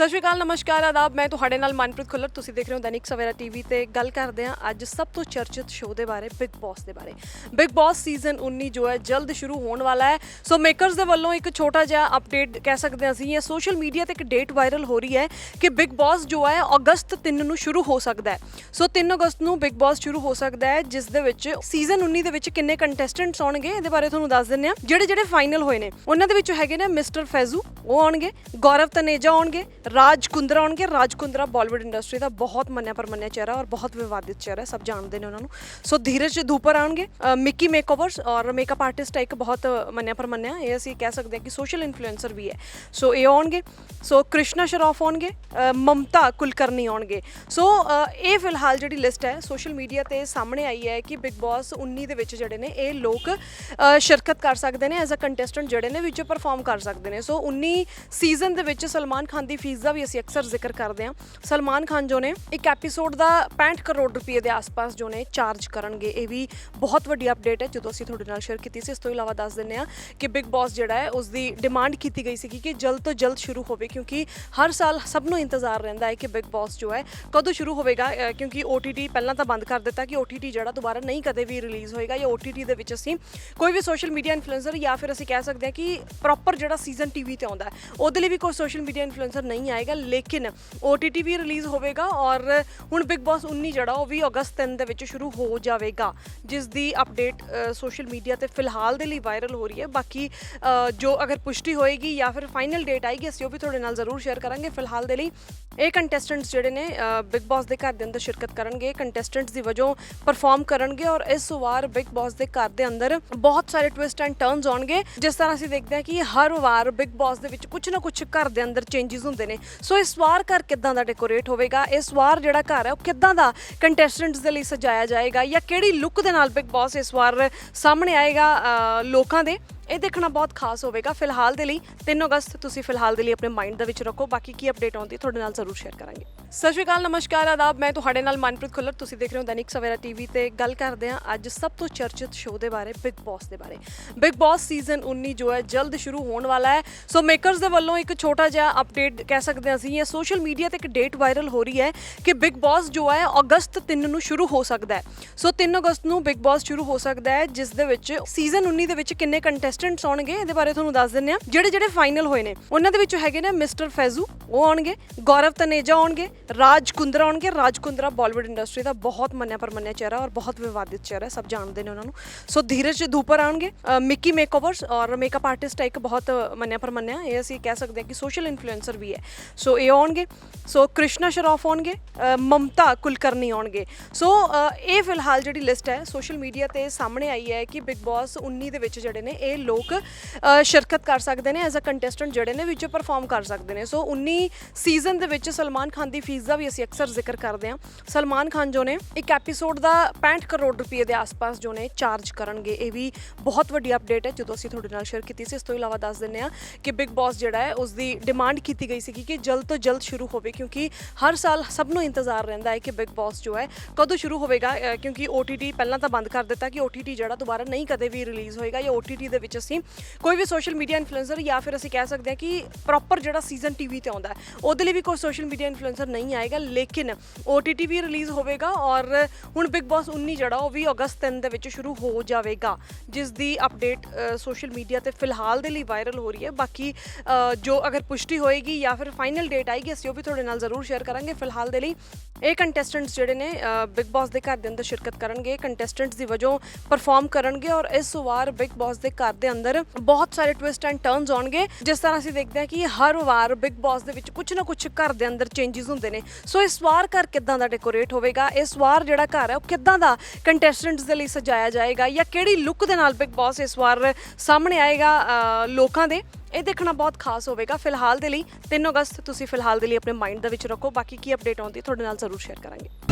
ਸਤਿ ਸ਼੍ਰੀ ਅਕਾਲ, ਨਮਸਕਾਰ, ਆਦਾਬ। ਮੈਂ ਤੁਹਾਡੇ ਨਾਲ ਮਨਪ੍ਰੀਤ ਖੁੱਲਰ। ਤੁਸੀਂ ਦੇਖ ਰਹੇ ਹੋ ਦੈਨਿਕ ਸਵੇਰਾ ਟੀਵੀ ਤੇ ਗੱਲ ਕਰਦੇ ਹਾਂ ਅੱਜ ਸਭ ਤੋਂ ਚਰਚਿਤ ਸ਼ੋਅ ਦੇ ਬਾਰੇ ਬਿਗ ਬੌਸ ਦੇ ਬਾਰੇ। ਬਿਗ ਬੌਸ ਸੀਜ਼ਨ 19 ਜੋ ਹੈ, ਜਲਦ ਸ਼ੁਰੂ ਹੋਣ ਵਾਲਾ ਹੈ। ਸੋ ਮੇਕਰਸ ਦੇ ਵੱਲੋਂ ਇੱਕ ਛੋਟਾ ਜਿਹਾ ਅਪਡੇਟ ਕਹਿ ਸਕਦੇ ਹਾਂ ਅਸੀਂ। ਇਹ ਸੋਸ਼ਲ ਮੀਡੀਆ ਤੇ ਇੱਕ ਡੇਟ ਵਾਇਰਲ ਹੋ ਰਹੀ ਹੈ ਕਿ ਬਿਗ ਬੌਸ ਜੋ ਹੈ, ਅਗਸਤ 3 ਨੂੰ ਸ਼ੁਰੂ ਹੋ ਸਕਦਾ ਹੈ। ਸੋ 3 ਅਗਸਤ ਨੂੰ ਬਿਗ ਬੌਸ ਸ਼ੁਰੂ ਹੋ ਸਕਦਾ ਹੈ, ਜਿਸ ਦੇ ਵਿੱਚ ਸੀਜ਼ਨ 19 ਦੇ ਵਿੱਚ ਕਿੰਨੇ ਕੰਟੈਸਟੈਂਟਸ ਆਉਣਗੇ, ਇਹਦੇ ਬਾਰੇ ਤੁਹਾਨੂੰ ਦੱਸ ਦਿੰਦੇ ਹਾਂ। ਜਿਹੜੇ ਜਿਹੜੇ ਫਾਈਨਲ ਹੋਏ ਨੇ, ਉਹਨਾਂ ਦੇ ਵਿੱਚ ਹੈਗੇ ਨੇ ਮਿਸਟਰ ਫੈਜ਼ੂ ਉਹ ਆਉਣਗੇ ਗੌਰਵ ਤਨੇਜਾ ਆਉਣਗੇ ਰਾਜ ਕੁੰਦਰਾ ਆਉਣਗੇ। ਰਾਜ ਕੁੰਦਰਾ ਬਾਲੀਵੁੱਡ ਇੰਡਸਟਰੀ ਦਾ ਬਹੁਤ ਮੰਨਿਆ ਪਰਮੰਨਿਆ ਚਿਹਰਾ ਔਰ ਬਹੁਤ ਵਿਵਾਦਿਤ ਚਿਹਰਾ ਸਭ ਜਾਣਦੇ ਨੇ ਉਹਨਾਂ ਨੂੰ। ਸੋ ਧੀਰਜ ਧੂਪਰ ਆਉਣਗੇ। ਅ, ਮਿੱਕੀ ਮੇਕਓਵਰਸ ਔਰ ਮੇਕਅਪ ਆਰਟਿਸਟ ਹੈ ਇੱਕ ਬਹੁਤ ਮੰਨਿਆ ਪਰਮੰਨਿਆ। ਇਹ ਅਸੀਂ ਕਹਿ ਸਕਦੇ ਹਾਂ ਕਿ ਸੋਸ਼ਲ ਇਨਫਲੂਐਂਸਰ ਵੀ ਹੈ। ਸੋ ਇਹ ਆਉਣਗੇ। ਸੋ ਕ੍ਰਿਸ਼ਨਾ ਸ਼ਰੋਫ ਆਉਣਗੇ। ਮਮਤਾ ਕੁਲਕਰਨੀ ਆਉਣਗੇ। ਸੋ ਇਹ ਫਿਲਹਾਲ ਜਿਹੜੀ ਲਿਸਟ ਹੈ ਸੋਸ਼ਲ ਮੀਡੀਆ ਤੇ ਸਾਹਮਣੇ ਆਈ ਹੈ ਕਿ ਬਿਗ ਬਾਸ 19 ਦੇ ਵਿੱਚ ਜਿਹੜੇ ਨੇ ਇਹ ਲੋਕ ਸ਼ਿਰਕਤ ਕਰ ਸਕਦੇ ਨੇ ਐਜ਼ ਅ ਕੰਟੈਸਟੈਂਟ ਜਿਹੜੇ ਨੇ ਵਿੱਚ ਪਰਫਾਰਮ ਕਰ ਸਕਦੇ ਨੇ। ਸੋ 19 ਸੀਜ਼ਨ ਦੇ ਵਿੱਚ ਸਲਮਾਨ ਖਾਨ ਦੀ ਫੀਸ ਦਾ ਵੀ ਅਸੀਂ ਅਕਸਰ ਜ਼ਿਕਰ ਕਰਦੇ ਹਾਂ। ਸਲਮਾਨ ਖਾਨ ਜੋ ਨੇ ਇੱਕ ਐਪੀਸੋਡ ਦਾ 65 ਕਰੋੜ ਰੁਪਏ ਦੇ ਆਸ-ਪਾਸ ਜੋ ਨੇ ਚਾਰਜ ਕਰਨਗੇ। ਇਹ ਵੀ ਬਹੁਤ ਵੱਡੀ ਅਪਡੇਟ ਹੈ ਜਦੋਂ ਅਸੀਂ ਤੁਹਾਡੇ ਨਾਲ ਸ਼ੇਅਰ ਕੀਤੀ ਸੀ ਇਸ ਤੋਂ ਇਲਾਵਾ ਦੱਸ ਦਿੰਦੇ ਹਾਂ ਕਿ ਬਿਗ ਬਾਸ ਜਿਹੜਾ ਹੈ ਉਸ ਦੀ ਡਿਮਾਂਡ ਕੀਤੀ ਗਈ ਸੀ ਕਿ ਜਲਦ ਤੋਂ ਜਲਦ ਸ਼ੁਰੂ ਹੋਵੇ ਕਿਉਂਕਿ ਹਰ ਸਾਲ ਸਭ ਨੂੰ ਇੰਤਜ਼ਾਰ ਰਹਿੰਦਾ ਹੈ ਕਿ ਬਿਗ ਬਾਸ ਜੋ ਹੈ ਕਦੋਂ ਸ਼ੁਰੂ ਹੋਵੇਗਾ ਅ, ਕਿਉਂਕਿ OTT ਪਹਿਲਾਂ ਤਾਂ ਬੰਦ ਕਰ ਦਿੱਤਾ ਕਿ OTT ਜਿਹੜਾ ਦੁਬਾਰਾ ਨਹੀਂ ਕਦੇ ਵੀ ਰਿਲੀਜ਼ ਹੋਏਗਾ ਜਾਂ OTT ਦੇ ਵਿੱਚ ਅਸੀਂ ਕੋਈ ਵੀ ਸੋਸ਼ਲ ਮੀਡੀਆ ਇਨਫਲੂਐਂਸਰ ਜਾਂ ਫਿਰ ਅਸੀਂ ਕਹਿ ਸਕਦੇ ਹਾਂ ਕਿ ਪ੍ਰੋਪਰ ਜਿਹੜਾ ਸੀਜ਼ਨ ਟੀਵੀ ਤੇ ਆਉਂਦਾ ਉਹਦੇ ਲਈ ਵੀ ਕੋਈ ਸੋਸ਼ਲ ਮੀਡੀਆ ਇਨਫਲੂਐਂਸਰ ਨਹੀਂ ਆਏਗਾ, ਲੇਕਿਨ OTT ਵੀ ਰਿਲੀਜ਼ ਹੋਵੇਗਾ ਔਰ ਹੁਣ ਬਿਗ ਬਾਸ 19 ਜਿਹੜਾ ਉਹ ਵੀ ਅਗਸਤ 3 ਦੇ ਵਿੱਚ ਸ਼ੁਰੂ ਹੋ ਜਾਵੇਗਾ, ਜਿਸ ਦੀ ਅਪਡੇਟ ਸੋਸ਼ਲ ਮੀਡੀਆ ਤੇ ਫਿਲਹਾਲ ਦੇ ਲਈ ਵਾਇਰਲ ਹੋ ਰਹੀ ਹੈ। ਬਾਕੀ ਜੋ ਅਗਰ ਪੁਸ਼ਟੀ ਹੋਏਗੀ ਜਾਂ ਫਿਰ ਫਾਈਨਲ ਡੇਟ ਆਏਗੀ, ਅਸੀਂ ਉਹ ਵੀ ਤੁਹਾਡੇ ਨਾਲ ਜ਼ਰੂਰ ਸ਼ੇਅਰ ਕਰਾਂਗੇ। ਫਿਲਹਾਲ ਦੇ ਲਈ ਇਹ ਕੰਟੈਸਟੈਂਟਸ ਜਿਹੜੇ ਨੇ ਬਿਗ ਬਾਸ ਦੇ ਘਰ ਦੇ ਅੰਦਰ ਸ਼ਿਰਕਤ ਕਰਨਗੇ ਕੰਟੈਸਟੈਂਟਸ ਦੀ ਵਜੋਂ ਪਰਫਾਰਮ ਕਰਨਗੇ ਔਰ ਇਸ ਵਾਰ ਬਿਗ ਬਾਸ ਦੇ ਘਰ ਦੇ ਅੰਦਰ ਬਹੁਤ ਸਾਰੇ ਟਵਿਸਟ ਐਂਡ ਟਰਨਸ ਆਉਣਗੇ। ਜਿਸ ਤਰ੍ਹਾਂ ਅਸੀਂ ਦੇਖਦੇ ਹਾਂ ਕਿ ਹਰ ਵਾਰ ਬਿਗ ਬਾਸ ਦੇ ਵਿੱਚ ਕੁਝ ਨਾ ਕੁਝ ਘਰ ਦੇ ਅੰਦਰ ਚੇਂਜਸ ਹੁੰਦੇ ਨੇ। ਸੋ ਇਸ ਵਾਰ ਘਰ ਕਿੱਦਾਂ ਦਾ ਡੈਕੋਰੇਟ ਹੋਵੇਗਾ? ਇਸ ਵਾਰ ਜਿਹੜਾ ਘਰ ਹੈ, ਉਹ ਕਿੱਦਾਂ ਦਾ ਕੰਟੈਸਟੈਂਟਸ ਦੇ ਲਈ ਸਜਾਇਆ ਜਾਏਗਾ ਜਾਂ ਕਿਹੜੀ ਲੁੱਕ ਦੇ ਨਾਲ ਬਿਗ ਬਾਸ ਇਸ ਵਾਰ ਸਾਹਮਣੇ ਆਏਗਾ ਲੋਕਾਂ ਦੇ? ਇਹ ਦੇਖਣਾ ਬਹੁਤ ਖਾਸ ਹੋਵੇਗਾ। ਫਿਲਹਾਲ ਦੇ ਲਈ 3 ਅਗਸਤ ਤੁਸੀਂ ਫਿਲਹਾਲ ਦੇ ਲਈ ਆਪਣੇ ਮਾਈਂਡ ਦੇ ਵਿੱਚ ਰੱਖੋ। ਬਾਕੀ ਕੀ ਅਪਡੇਟ ਆਉਂਦੀ ਤੁਹਾਡੇ ਨਾਲ ਜ਼ਰੂਰ ਸ਼ੇਅਰ ਕਰਾਂਗੇ। ਸਤਿ ਸ਼੍ਰੀ ਅਕਾਲ, ਨਮਸਕਾਰ, ਆਦਾਬ। ਮੈਂ ਤੁਹਾਡੇ ਨਾਲ ਮਨਪ੍ਰੀਤ ਖੁੱਲਰ। ਤੁਸੀਂ ਦੇਖ ਰਹੇ ਹੋ ਦੈਨਿਕ ਸਵੇਰਾ ਟੀਵੀ ਤੇ ਗੱਲ ਕਰਦੇ ਹਾਂ ਅੱਜ ਸਭ ਤੋਂ ਚਰਚਿਤ ਸ਼ੋਅ ਦੇ ਬਾਰੇ, ਬਿਗ ਬਾਸ ਦੇ ਬਾਰੇ। ਬਿਗ ਬਾਸ ਸੀਜ਼ਨ 19 ਜੋ ਹੈ, ਜਲਦ ਸ਼ੁਰੂ ਹੋਣ ਵਾਲਾ ਹੈ। ਸੋ ਮੇਕਰਸ ਦੇ ਵੱਲੋਂ ਇੱਕ ਛੋਟਾ ਜਿਹਾ ਅਪਡੇਟ ਕਹਿ ਸਕਦੇ ਹਾਂ ਅਸੀਂ। ਇਹ ਸੋਸ਼ਲ ਮੀਡੀਆ ਤੇ ਇੱਕ ਡੇਟ ਵਾਇਰਲ ਹੋ ਰਹੀ ਹੈ ਕਿ ਬਿਗ ਬਾਸ ਜੋ ਹੈ, ਅਗਸਤ 3 ਨੂੰ ਸ਼ੁਰੂ ਹੋ ਸਕਦਾ ਹੈ। ਸੋ 3 ਅਗਸਤ ਨੂੰ ਬਿਗ ਬਾਸ ਸ਼ੁਰੂ ਹੋ ਸਕਦਾ ਹੈ, ਜਿਸ ਦੇ ਵਿੱਚ ਸੀਜ਼ਨ 19 ਦੇ ਵਿੱਚ ਕਿੰਨੇ ਕੰਟੈਸਟ ਕੰਟੈਸਟੈਂਟਸ ਆਉਣਗੇ, ਇਹਦੇ ਬਾਰੇ ਤੁਹਾਨੂੰ ਦੱਸ ਦਿੰਦੇ ਹਾਂ। ਜਿਹੜੇ ਜਿਹੜੇ ਫਾਈਨਲ ਹੋਏ ਨੇ, ਉਹਨਾਂ ਦੇ ਵਿੱਚ ਹੈਗੇ ਨੇ ਮਿਸਟਰ ਫੈਜ਼ੂ ਉਹ ਆਉਣਗੇ ਗੌਰਵ ਤਨੇਜਾ ਆਉਣਗੇ ਰਾਜ ਕੁੰਦਰਾ ਆਉਣਗੇ। ਰਾਜ ਕੁੰਦਰਾ ਬਾਲੀਵੁੱਡ ਇੰਡਸਟਰੀ ਦਾ ਬਹੁਤ ਮੰਨਿਆ ਪਰਮੰਨਿਆ ਚਿਹਰਾ ਔਰ ਬਹੁਤ ਵਿਵਾਦਿਤ ਚਿਹਰਾ ਸਭ ਜਾਣਦੇ ਨੇ ਉਹਨਾਂ ਨੂੰ। ਸੋ ਧੀਰਜ ਧੂਪਰ ਆਉਣਗੇ ਮਿੱਕੀ ਮੇਕਓਵਰਸ ਔਰ ਮੇਕਅਪ ਆਰਟਿਸਟ ਹੈ ਇੱਕ ਬਹੁਤ ਮੰਨਿਆ ਪਰਮੰਨਿਆ, ਇਹ ਅਸੀਂ ਕਹਿ ਸਕਦੇ ਹਾਂ ਕਿ ਸੋਸ਼ਲ ਇਨਫਲੂਐਂਸਰ ਵੀ ਹੈ। ਸੋ ਇਹ ਆਉਣਗੇ। ਸੋ ਕ੍ਰਿਸ਼ਨਾ ਸ਼ਰੋਫ ਆਉਣਗੇ ਮਮਤਾ ਕੁਲਕਰਨੀ ਆਉਣਗੇ। ਸੋ ਇਹ ਫਿਲਹਾਲ ਜਿਹੜੀ ਲਿਸਟ ਹੈ ਸੋਸ਼ਲ ਮੀਡੀਆ ਤੇ ਸਾਹਮਣੇ ਆਈ ਹੈ ਕਿ ਬਿਗ ਬਾਸ 19 ਦੇ ਵਿੱਚ ਜਿਹੜੇ ਨੇ, ਇਹ ਲੋਕ ਸ਼ਿਰਕਤ ਕਰ ਸਕਦੇ ਨੇ ਐਜ਼ ਅ ਕੰਟੈਸਟੈਂਟ ਜਿਹੜੇ ਨੇ ਵਿੱਚ ਪਰਫਾਰਮ ਕਰ ਸਕਦੇ ਨੇ। ਸੋ 19 ਸੀਜ਼ਨ ਦੇ ਵਿੱਚ ਸਲਮਾਨ ਖਾਨ ਦੀ ਫੀਸ ਦਾ ਵੀ ਅਸੀਂ ਅਕਸਰ ਜ਼ਿਕਰ ਕਰਦੇ ਹਾਂ। ਸਲਮਾਨ ਖਾਨ ਜੋ ਨੇ ਇੱਕ ਐਪੀਸੋਡ ਦਾ 65 ਕਰੋੜ ਰੁਪਏ ਦੇ ਆਸ-ਪਾਸ ਜੋ ਨੇ ਚਾਰਜ ਕਰਨਗੇ। ਇਹ ਵੀ ਬਹੁਤ ਵੱਡੀ ਅਪਡੇਟ ਹੈ ਜਦੋਂ ਅਸੀਂ ਤੁਹਾਡੇ ਨਾਲ ਸ਼ੇਅਰ ਕੀਤੀ ਸੀ ਇਸ ਤੋਂ ਇਲਾਵਾ ਦੱਸ ਦਿੰਦੇ ਹਾਂ ਕਿ ਬਿਗ ਬਾਸ ਜਿਹੜਾ ਹੈ ਉਸ ਦੀ ਡਿਮਾਂਡ ਕੀਤੀ ਗਈ ਸੀ ਕਿ ਜਲਦ ਤੋਂ ਜਲਦ ਸ਼ੁਰੂ ਹੋਵੇ ਕਿਉਂਕਿ ਹਰ ਸਾਲ ਸਭ ਨੂੰ ਇੰਤਜ਼ਾਰ ਰਹਿੰਦਾ ਹੈ ਕਿ ਬਿਗ ਬਾਸ ਜੋ ਹੈ ਕਦੋਂ ਸ਼ੁਰੂ ਹੋਵੇਗਾ ਅ, ਕਿਉਂਕਿ OTT ਪਹਿਲਾਂ ਤਾਂ ਬੰਦ ਕਰ ਦਿੱਤਾ ਕਿ OTT ਜਿਹੜਾ ਦੁਬਾਰਾ ਨਹੀਂ ਕਦੇ ਵੀ ਰਿਲੀਜ਼ ਹੋਏਗਾ ਜਾਂ OTT ਦੇ ਵਿੱਚ ਅਸੀਂ ਕੋਈ ਵੀ ਸੋਸ਼ਲ ਮੀਡੀਆ ਇਨਫਲੂਐਂਸਰ ਜਾਂ ਫਿਰ ਅਸੀਂ ਕਹਿ ਸਕਦੇ ਹਾਂ ਕਿ ਪ੍ਰੋਪਰ ਜਿਹੜਾ ਸੀਜ਼ਨ ਟੀਵੀ ਤੇ ਆਉਂਦਾ ਉਹਦੇ ਲਈ ਵੀ ਕੋਈ ਸੋਸ਼ਲ ਮੀਡੀਆ ਇਨਫਲੂਐਂਸਰ ਨਹੀਂ ਆਏਗਾ, ਲੇਕਿਨ OTT ਵੀ ਰਿਲੀਜ਼ ਹੋਵੇਗਾ ਔਰ ਹੁਣ ਬਿਗ ਬਾਸ 19 ਜਿਹੜਾ, ਉਹ ਵੀ ਅਗਸਤ 3 ਦੇ ਵਿੱਚ ਸ਼ੁਰੂ ਹੋ ਜਾਵੇਗਾ, ਜਿਸ ਦੀ ਅਪਡੇਟ ਸੋਸ਼ਲ ਮੀਡੀਆ ਤੇ ਫਿਲਹਾਲ ਦੇ ਲਈ ਵਾਇਰਲ ਹੋ ਰਹੀ ਹੈ। ਬਾਕੀ ਜੋ ਅਗਰ ਪੁਸ਼ਟੀ ਹੋਏਗੀ ਜਾਂ ਫਿਰ ਫਾਈਨਲ ਡੇਟ ਆਏਗੀ, ਅਸੀਂ ਉਹ ਵੀ ਤੁਹਾਡੇ ਨਾਲ ਜ਼ਰੂਰ ਸ਼ੇਅਰ ਕਰਾਂਗੇ। ਫਿਲਹਾਲ ਦੇ ਲਈ ਇਹ ਕੰਟੈਸਟੈਂਟਸ ਜਿਹੜੇ ਨੇ ਬਿਗ ਬਾਸ ਦੇ ਘਰ ਦੇ ਅੰਦਰ ਸ਼ਿਰਕਤ ਕਰਨਗੇ ਕੰਟੈਸਟੈਂਟਸ ਦੀ ਵਜੋਂ ਪਰਫਾਰਮ ਕਰਨਗੇ ਔਰ ਇਸ ਵਾਰ ਬਿਗ ਬਾਸ ਦੇ ਘਰ ਦੇ ਅੰਦਰ ਬਹੁਤ ਸਾਰੇ ਟਵਿਸਟ ਐਂਡ ਟਰਨਸ ਆਉਣਗੇ। ਜਿਸ ਤਰ੍ਹਾਂ ਅਸੀਂ ਦੇਖਦੇ ਹਾਂ ਕਿ ਹਰ ਵਾਰ ਬਿਗ ਬਾਸ ਦੇ ਵਿੱਚ ਕੁਝ ਨਾ ਕੁਝ ਘਰ ਦੇ ਅੰਦਰ ਚੇਂਜਸ ਹੁੰਦੇ ਨੇ। ਸੋ ਇਸ ਵਾਰ ਘਰ ਕਿੱਦਾਂ ਦਾ ਡੈਕੋਰੇਟ ਹੋਵੇਗਾ? ਇਸ ਵਾਰ ਜਿਹੜਾ ਘਰ ਹੈ, ਉਹ ਕਿੱਦਾਂ ਦਾ ਕੰਟੈਸਟੈਂਟਸ ਦੇ ਲਈ ਸਜਾਇਆ ਜਾਏਗਾ? ਜਾਂ ਕਿਹੜੀ ਲੁੱਕ ਦੇ ਨਾਲ ਬਿਗ ਬਾਸ ਇਸ ਵਾਰ ਸਾਹਮਣੇ ਆਏਗਾ ਲੋਕਾਂ ਦੇ? ਇਹ ਦੇਖਣਾ ਬਹੁਤ ਖਾਸ ਹੋਵੇਗਾ ਫਿਲਹਾਲ ਦੇ ਲਈ। 3 ਅਗਸਤ ਤੁਸੀਂ ਫਿਲਹਾਲ ਦੇ ਲਈ ਆਪਣੇ ਮਾਈਂਡ ਦੇ ਵਿੱਚ ਰੱਖੋ। ਬਾਕੀ ਕੀ ਅਪਡੇਟ ਆਉਂਦੀ ਤੁਹਾਡੇ ਨਾਲ ਜ਼ਰੂਰ ਸ਼ੇਅਰ ਕਰਾਂਗੇ।